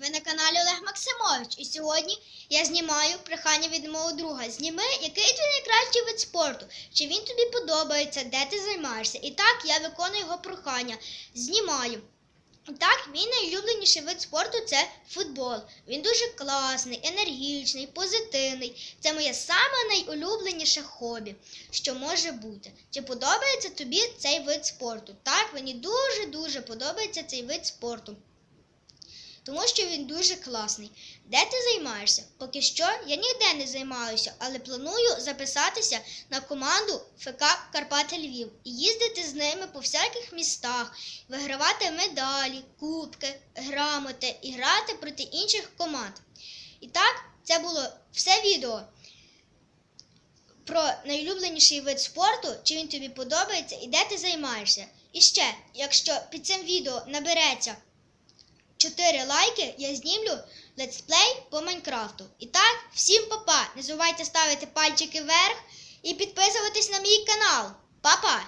Ви на каналі Олег Максимович. І сьогодні я знімаю прохання від мого друга. Зніми, який твій найкращий вид спорту, чи він тобі подобається, де ти займаєшся. І так я виконую його прохання. Знімаю. Так, мій найулюбленіший вид спорту це футбол. Він дуже класний, енергічний, позитивний. Це моє саме найулюбленіше хобі, що може бути. Чи подобається тобі цей вид спорту? Так, мені дуже-дуже подобається цей вид спорту. Тому що він дуже класний. Де ти займаєшся? Поки що я ніде не займаюся, але планую записатися на команду ФК Карпати Львів і їздити з ними по всяких містах, вигравати медалі, кубки, грамоти і грати проти інших команд. І так, це було все відео про найулюбленіший вид спорту, чи він тобі подобається і де ти займаєшся. І ще, якщо під цим відео набереться 4 лайки, я знімлю летсплей по Майнкрафту. І так, всім па-па! Не забувайте ставити пальчики вверх і підписуватись на мій канал. Па-па!